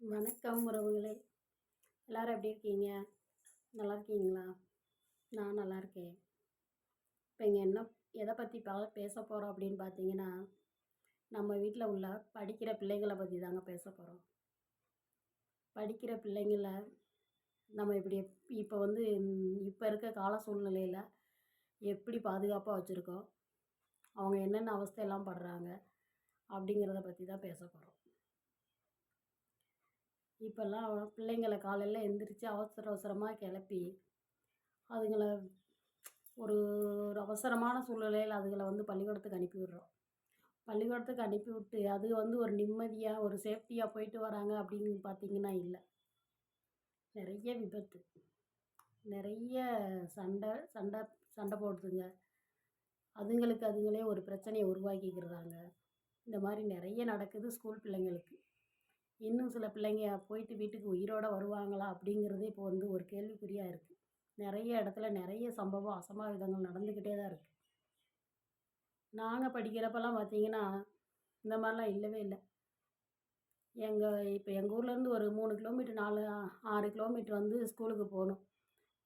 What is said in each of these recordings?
வணக்கம் உறவுகளே. எல்லோரும் எப்படி இருக்கீங்க? நல்லா இருக்கீங்களா? நான் நல்லா இருக்கேன். இப்போ இங்கே என்ன எதை பற்றி பா பேச போகிறோம் அப்படின்னு பார்த்தீங்கன்னா நம்ம வீட்டில் உள்ள படிக்கிற பிள்ளைங்களை பற்றி தாங்க பேச போகிறோம் படிக்கிற பிள்ளைங்கள நம்ம இப்படி இப்போ வந்து இப்போ இருக்க கால சூழ்நிலையில் எப்படி பாதுகாப்பாக வச்சுருக்கோம்? அவங்க என்னென்ன அவஸ்தையெல்லாம் படுறாங்க? அப்படிங்கிறத பற்றி தான் பேச போகிறோம் இப்போல்லாம் பிள்ளைங்கள காலையில் எந்திரிச்சு அவசர அவசரமாக கிளப்பி அதுங்களை ஒரு ஒரு அவசரமான சூழ்நிலையில் அதுகளை வந்து பள்ளிக்கூடத்துக்கு அனுப்பி விடுறோம். பள்ளிக்கூடத்துக்கு அனுப்பி விட்டு அது வந்து ஒரு நிம்மதியாக ஒரு சேஃப்டியாக போயிட்டு வராங்க அப்படின்னு பார்த்திங்கன்னா இல்லை. நிறைய விபத்து. நிறைய சண்டை சண்டை சண்டை போடுதுங்க. அதுங்களுக்கு அதுங்களே ஒரு பிரச்சனையை உருவாக்கிக்கிறாங்க. இந்த மாதிரி நிறைய நடக்குது ஸ்கூல் பிள்ளைங்களுக்கு. இன்னும் சில பிள்ளைங்க போயிட்டு வீட்டுக்கு உயிரோடு வருவாங்களா அப்படிங்கிறதே இப்போ வந்து ஒரு கேள்விக்குறியாக இருக்குது நிறைய இடத்துல நிறைய சம்பவம் அசம்பாவிதங்கள் நடந்துக்கிட்டே தான் இருக்குது நாங்கள் படிக்கிறப்பெல்லாம் பார்த்தீங்கன்னா இந்த மாதிரிலாம் இல்லவே இல்லை. எங்கள் இப்போ எங்கள் ஊர்லேருந்து ஒரு மூணு கிலோமீட்டர் நாலு ஆறு கிலோமீட்டர் வந்து ஸ்கூலுக்கு போகணும்.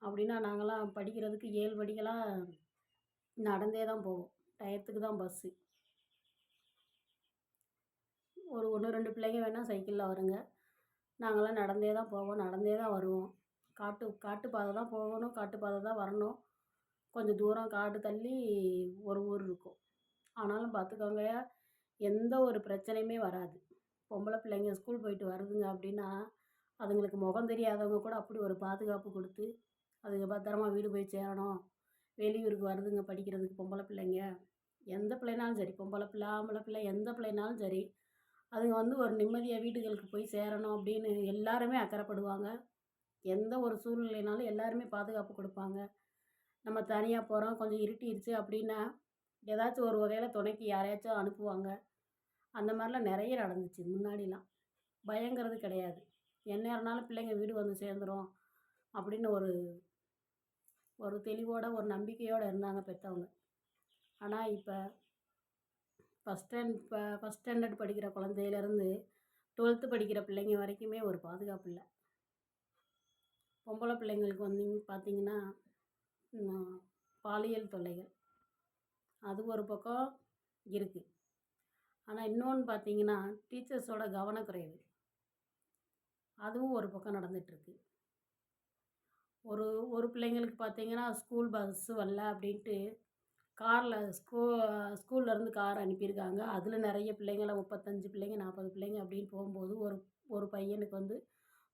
அப்படின்னா நாங்கள்லாம் படிக்கிறதுக்கு ஏழு படிக்கெல்லாம் நடந்தே தான் போவோம். டயத்துக்கு தான் பஸ்ஸு. ஒரு ஒன்று ரெண்டு பிள்ளைங்க வேணால் சைக்கிளில் வருங்க. நாங்களாம் நடந்தே தான் போவோம் நடந்தே தான் வருவோம். காட்டு காட்டு பாதை தான் போகணும் காட்டு பாதை தான் வரணும். கொஞ்சம் தூரம் காடு தள்ளி ஒரு ஊர் இருக்கும். ஆனாலும் பார்த்துக்கோங்க எந்த ஒரு பிரச்சனையுமே வராது. பொம்பளை பிள்ளைங்க ஸ்கூல் போயிட்டு வருதுங்க அப்படின்னா அதுங்களுக்கு முகம் தெரியாதவங்க கூட அப்படி ஒரு பாதுகாப்பு கொடுத்து அதுங்க பத்திரமா வீடு போய் சேரணும். வெளியூருக்கு வருதுங்க படிக்கிறதுக்கு பொம்பளை பிள்ளைங்க. எந்த பிள்ளைனாலும் சரி பொம்பளை பிள்ளை ஆம்பளை பிள்ளை எந்த பிள்ளைனாலும் சரி அதுங்க வந்து ஒரு நிம்மதியாக வீடுகளுக்கு போய் சேரணும் அப்படின்னு எல்லாருமே அக்கறைப்படுவாங்க. எந்த ஒரு சூழ்நிலைனாலும் எல்லாருமே பாதுகாப்பு கொடுப்பாங்க. நம்ம தனியாக போகிறோம் கொஞ்சம் இருட்டிடுச்சு அப்படின்னா ஏதாச்சும் ஒரு வகையில் துணைக்கு யாரையாச்சும் அனுப்புவாங்க. அந்த மாதிரிலாம் நிறைய நடந்துச்சு முன்னாடிலாம். பயங்கிறது கிடையாது. எந்நேரம்னாலும் பிள்ளைங்க வீடு வந்து சேர்ந்துரும் அப்படின்னு ஒரு ஒரு தெளிவோட ஒரு நம்பிக்கையோடு இருந்தாங்க பெற்றவங்க ஆனால் இப்போ ஃபஸ்ட் ஸ்டாண்ட் இப்போ ஃபஸ்ட் ஸ்டாண்டர்ட் படிக்கிற குழந்தையிலேருந்து டுவெல்த்து படிக்கிற பிள்ளைங்க வரைக்குமே ஒரு பாதுகாப்பு இல்லை. பொம்பளை பிள்ளைங்களுக்கு வந்தீங்க பார்த்தீங்கன்னா பாலியல் தொல்லைகள். அது ஒரு பக்கம் இருக்குது ஆனால் இன்னொன்று பார்த்தீங்கன்னா டீச்சர்ஸோட கவனக்குறைவு. அதுவும் ஒரு பக்கம் நடந்துகிட்ருக்கு ஒரு ஒரு பிள்ளைங்களுக்கு பார்த்தீங்கன்னா ஸ்கூல் பஸ்ஸு வரல அப்படின்ட்டு காரில் ஸ்கூ ஸ்கூல்லேருந்து கார் அனுப்பியிருக்காங்க. அதில் நிறைய பிள்ளைங்கள முப்பத்தஞ்சு பிள்ளைங்க நாற்பது பிள்ளைங்க அப்படின்னு போகும்போது ஒரு ஒரு பையனுக்கு வந்து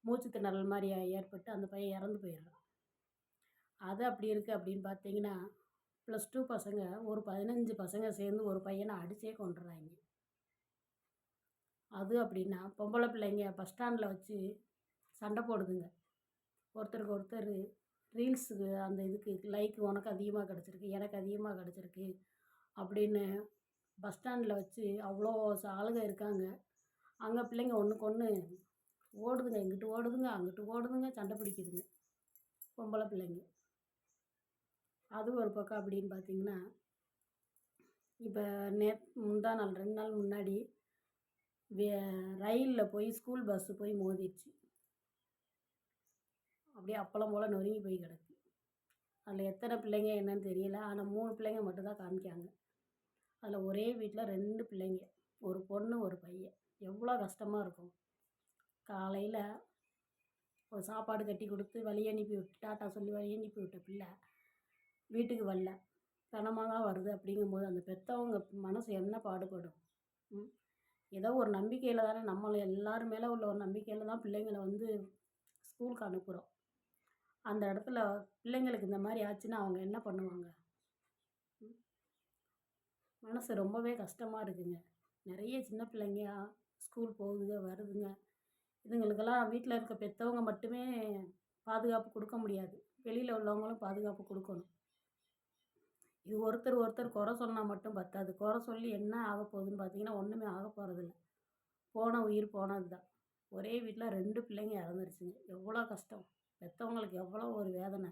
மூச்சு திணறல் மாதிரி ஏற்பட்டு அந்த பையன் இறந்து போயிடுறான். அது அப்படி இருக்குது அப்படின்னு பார்த்தீங்கன்னா ப்ளஸ் டூ பசங்க ஒரு பதினஞ்சு பசங்க சேர்ந்து ஒரு பையனை அடித்தே கொண்டுறாங்க அது அப்படின்னா பொம்பளை பிள்ளைங்க பஸ் ஸ்டாண்டில் வச்சு சண்டை போடுதுங்க. ஒருத்தருக்கு ஒருத்தர் ரீல்ஸுக்கு அந்த இதுக்கு லைக் உனக்கு அதிகமாக கிடச்சிருக்கு எனக்கு அதிகமாக கிடச்சிருக்கு அப்படின்னு பஸ் ஸ்டாண்டில் வச்சு அவ்வளோ ஆளுங்க இருக்காங்க. அங்கே பிள்ளைங்க ஒன்றுக்கு ஒன்று ஓடுதுங்க இங்கிட்டு ஓடுதுங்க அங்கிட்டு ஓடுதுங்க சண்டை பிடிக்குதுங்க. பொம்பளை பிள்ளைங்க. அது ஒரு பக்கம் அப்படின்னு பார்த்தீங்கன்னா இப்போ நே முந்தா நாள் ரெண்டு நாள் முன்னாடி வே ரயிலில் போய் ஸ்கூல் பஸ்ஸு போய் மோதிடுச்சு அப்படியே அப்பளம் போல் நொறுங்கி போய் கிடக்கு. அதில் எத்தனை பிள்ளைங்க என்னன்னு தெரியல. ஆனால் மூணு பிள்ளைங்க மட்டும்தான் காமிக்காங்க. அதில் ஒரே வீட்டில் ரெண்டு பிள்ளைங்க. ஒரு பொண்ணு ஒரு பையன். எவ்வளோ கஷ்டமாக இருக்கும். காலையில் ஒரு சாப்பாடு கட்டி கொடுத்து வழி அனுப்பி விட்டு டாட்டா சொல்லி வழி அனுப்பி விட்ட பிள்ளை வீட்டுக்கு வரல. கனமாக தான் வருது அப்படிங்கும்போது அந்த பெற்றவங்க மனசு என்ன பாடுபடும்? ஏதோ ஒரு நம்பிக்கையில் தானே நம்மளை எல்லோரும் மேலே உள்ள ஒரு நம்பிக்கையில் தான் பிள்ளைங்களை வந்து ஸ்கூலுக்கு அனுப்புகிறோம் அந்த இடத்துல பிள்ளைங்களுக்கு இந்த மாதிரி ஆச்சுன்னா அவங்க என்ன பண்ணுவாங்க? மனசு ரொம்பவே கஷ்டமாக இருக்குங்க. நிறைய சின்ன பிள்ளைங்க ஸ்கூல் போகுதுங்க வருதுங்க. இதுங்களுக்கெல்லாம் வீட்டில் இருக்க பெற்றவங்க மட்டுமே பாதுகாப்பு கொடுக்க முடியாது. வெளியில் உள்ளவங்களும் பாதுகாப்பு கொடுக்கணும். இது ஒருத்தர் ஒருத்தர் குறை சொன்னால் மட்டும் பத்தாது. குறை சொல்லி என்ன ஆக போகுதுன்னு பார்த்தீங்கன்னா ஒன்றுமே ஆக போகிறதில்ல போன உயிர் போனது தான் ஒரே வீட்டில் ரெண்டு பிள்ளைங்க இறந்துருச்சுங்க. எவ்வளோ கஷ்டம். பெற்றவங்களுக்கு எவ்வளோ ஒரு வேதனை.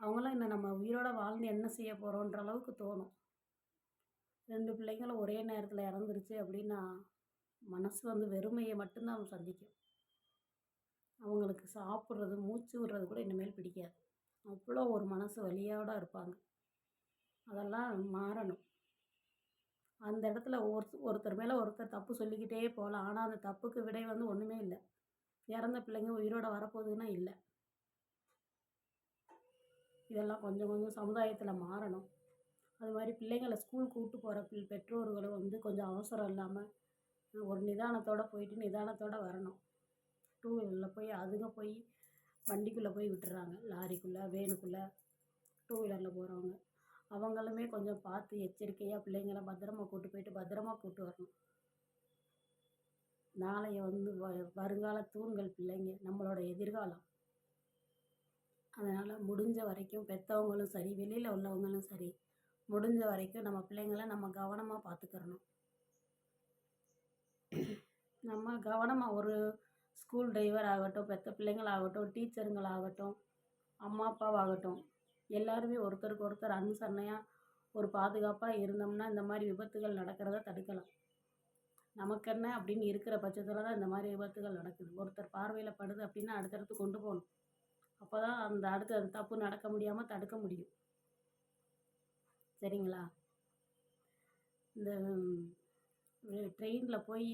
அவங்களாம் இன்னும் நம்ம உயிரோடு வாழ்ந்து என்ன செய்ய போகிறோன்ற அளவுக்கு தோணும். ரெண்டு பிள்ளைங்களும் ஒரே நேரத்தில் இறந்துருச்சு அப்படின்னா மனசு வந்து வெறுமையை மட்டும்தான் சந்திக்கும். அவங்களுக்கு சாப்பிட்றது மூச்சு விடுறது கூட இனிமேல் பிடிக்காது. அவ்வளோ ஒரு மனசு வலியோடு இருப்பாங்க. அதெல்லாம் மாறணும். அந்த இடத்துல ஒரு ஒருத்தர் மேலே ஒருத்தர் தப்பு சொல்லிக்கிட்டே போகலாம். ஆனால் அந்த தப்புக்கு விடை வந்து ஒன்றுமே இல்லை. இறந்த பிள்ளைங்க உயிரோட வரப்போகுதுன்னா இல்லை. இதெல்லாம் கொஞ்சம் கொஞ்சம் சமுதாயத்தில் மாறணும். அது மாதிரி பிள்ளைங்களை ஸ்கூல் கூப்பிட்டு போகிற பிள் பெற்றோர்களும் வந்து கொஞ்சம் அவசரம் இல்லாமல் ஒரு நிதானத்தோடு போயிட்டு நிதானத்தோடு வரணும். டூ வீலரில் போய் அதுங்க போய் வண்டிக்குள்ளே போய் விட்டுறாங்க. லாரிக்குள்ளே வேனுக்குள்ளே டூ வீலரில் போகிறவங்க அவங்களுமே கொஞ்சம் பார்த்து எச்சரிக்கையாக பிள்ளைங்கள பத்திரமா கூட்டு போயிட்டு பத்திரமா கூட்டு வரணும். நாளைய வந்து வ வருங்கால தூண்கள் பிள்ளைங்க நம்மளோட எதிர்காலம். அதனால் முடிஞ்ச வரைக்கும் பெற்றவங்களும் சரி வெளியில் உள்ளவங்களும் சரி முடிஞ்ச வரைக்கும் நம்ம பிள்ளைங்கள நம்ம கவனமாக பார்த்துக்கிறணும். நம்ம கவனமாக ஒரு ஸ்கூல் டிரைவர் ஆகட்டும் பெற்ற பிள்ளைங்களாகட்டும் டீச்சருங்களாகட்டும் அம்மா அப்பாவாகட்டும் எல்லாருமே ஒருத்தருக்கு ஒருத்தர் அனுசரணையாக ஒரு பாதுகாப்பாக இருந்தோம்னா இந்த மாதிரி விபத்துகள் நடக்கிறத தடுக்கலாம். நமக்கு என்ன அப்படின்னு இருக்கிற பட்சத்தில் தான் இந்த மாதிரி விபத்துகள் நடக்குது. ஒருத்தர் பார்வையில் படுது அப்படின்னா அடுத்தடுத்து கொண்டு போகணும். அப்போ தான் அந்த அடுத்த அந்த தப்பு நடக்க முடியாமல் தடுக்க முடியும். சரிங்களா? இந்த ட்ரெயினில் போய்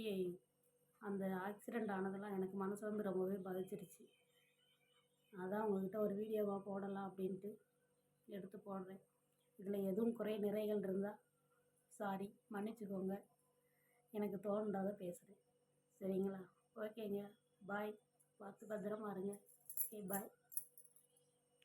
அந்த ஆக்சிடெண்ட் ஆனதெல்லாம் எனக்கு மனசு வந்து ரொம்பவே பாதிச்சிருச்சு. அதான் உங்கள்கிட்ட ஒரு வீடியோவாக போடலாம் அப்படின்ட்டு எடுத்து போடுறேன். இதில் எதுவும் குறை நிறைகள் இருந்தால் சாரி மன்னிச்சுக்கோங்க. எனக்கு தோணுன்றதை பேசுகிறேன் சரிங்களா? ஓகேங்க. பாய் பார்த்து பத்திரமா இருங்க. Okay bye